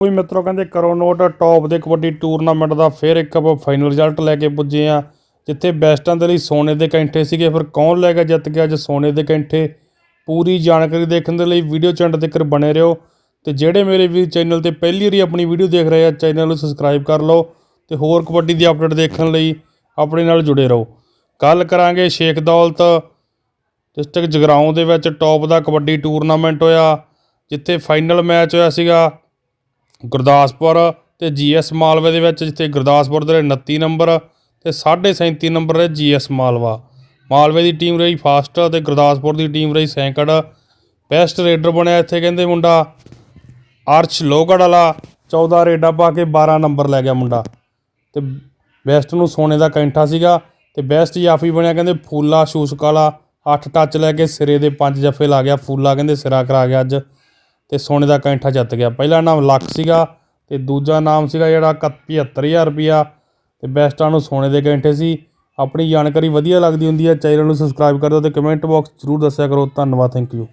ਕੋਈ ਮਿੱਤਰੋ ਕਹਿੰਦੇ ਕਰੋ ਨੋਟ ਟੌਪ ਦੇ ਕਬੱਡੀ ਟੂਰਨਾਮੈਂਟ ਦਾ ਫਿਰ ਇੱਕ ਆਪਾਂ ਫਾਈਨਲ ਰਿਜ਼ਲਟ ਲੈ ਕੇ ਪੁੱਜੇ ਆ ਜਿੱਥੇ ਬੈਸਟਾਂ ਦੇ ਲਈ ਸੋਨੇ ਦੇ ਕੈਂਠੇ ਸੀਗੇ। ਫਿਰ ਕੌਣ ਲੈ ਕੇ ਜਿੱਤ ਗਿਆ ਅੱਜ ਸੋਨੇ ਦੇ ਕੈਂਠੇ? ਪੂਰੀ ਜਾਣਕਾਰੀ ਦੇਖਣ ਦੇ ਲਈ ਵੀਡੀਓ ਚੰਡ ਤੱਕ ਬਣੇ ਰਹੋ ਤੇ ਜਿਹੜੇ ਮੇਰੇ ਵੀ ਚੈਨਲ ਤੇ ਪਹਿਲੀ ਵਾਰੀ ਆਪਣੀ ਵੀਡੀਓ ਦੇਖ ਰਹੇ ਆ ਚੈਨਲ ਨੂੰ ਸਬਸਕ੍ਰਾਈਬ ਕਰ ਲਓ ਤੇ ਹੋਰ ਕਬੱਡੀ ਦੀ ਅਪਡੇਟ ਦੇਖਣ ਲਈ ਆਪਣੇ ਨਾਲ ਜੁੜੇ ਰਹੋ। ਗੱਲ ਕਰਾਂਗੇ ਸ਼ੇਖ ਦੌਲਤ ਡਿਸਟ੍ਰਿਕਟ ਜਗਰਾਉਂ ਦੇ ਵਿੱਚ ਟੌਪ ਦਾ ਕਬੱਡੀ ਟੂਰਨਾਮੈਂਟ ਹੋਇਆ, ਜਿੱਥੇ ਫਾਈਨਲ ਮੈਚ ਹੋਇਆ ਸੀਗਾ। ਗੁਰਦਾਸਪੁਰ ਤੇ ਜੀਐਸ ਮਾਲਵੇ ਦੇ ਵਿੱਚ, ਜਿੱਥੇ ਗੁਰਦਾਸਪੁਰ ਦੇ 29 ਨੰਬਰ ਤੇ 37.5 ਨੰਬਰ ਹੈ ਜੀਐਸ ਮਾਲਵਾ। ਮਾਲਵੇ ਦੀ ਟੀਮ ਰਹੀ ਫਾਸਟ ਤੇ ਗੁਰਦਾਸਪੁਰ ਦੀ ਟੀਮ ਰਹੀ ਸੈਂਕੜ। ਬੈਸਟ ਰੇਡਰ ਬਣਿਆ ਇੱਥੇ ਕਹਿੰਦੇ ਮੁੰਡਾ। ਅਰਸ਼ ਲੋਹਗੜ੍ਹ ਵਾਲਾ 14 ਰੇਡਾਂ ਪਾ ਕੇ 12 ਨੰਬਰ ਲੈ ਗਿਆ ਮੁੰਡਾ। ਤੇ ਬੈਸਟ ਨੂੰ ਸੋਨੇ ਦਾ ਕੈਂਠਾ ਸੀਗਾ। ਤੇ ਬੈਸਟ ਜਾਫੀ ਬਣਿਆ ਕਹਿੰਦੇ ਫੂਲਾ, ਸ਼ੂਸ਼ਕ ਵਾਲਾ 8 ਟੱਚ ਲੈ ਕੇ ਸਿਰੇ ਦੇ 5 ਜੱਫੇ ਲਾ ਗਿਆ। ਫੂਲਾ ਕਹਿੰਦੇ ਸਿਰਾ ਕਰਾ ਗਿਆ ਅੱਜ। ਤੇ ਸੋਨੇ ਦਾ ਕੈਂਠਾ ਜਿੱਤ ਗਿਆ। ਪਹਿਲਾ ਨਾਮ ਲੱਖ ਸੀਗਾ ਤੇ ਦੂਜਾ ਨਾਮ ਸੀਗਾ ਜਿਹੜਾ 75000 ਰੁਪਿਆ ਤੇ ਬੈਸਟਾਂ ਨੂੰ ਸੋਨੇ ਦੇ ਕੈਂਠੇ ਸੀ। ਆਪਣੀ ਜਾਣਕਾਰੀ ਵਧੀਆ ਲੱਗਦੀ ਹੁੰਦੀ ਹੈ, ਚੈਨਲ ਨੂੰ ਸਬਸਕ੍ਰਾਈਬ ਕਰ ਦਿਓ ਤੇ ਕਮੈਂਟ ਬਾਕਸ ਜ਼ਰੂਰ ਦੱਸਿਆ ਕਰੋ। ਧੰਨਵਾਦ, ਥੈਂਕ ਯੂ।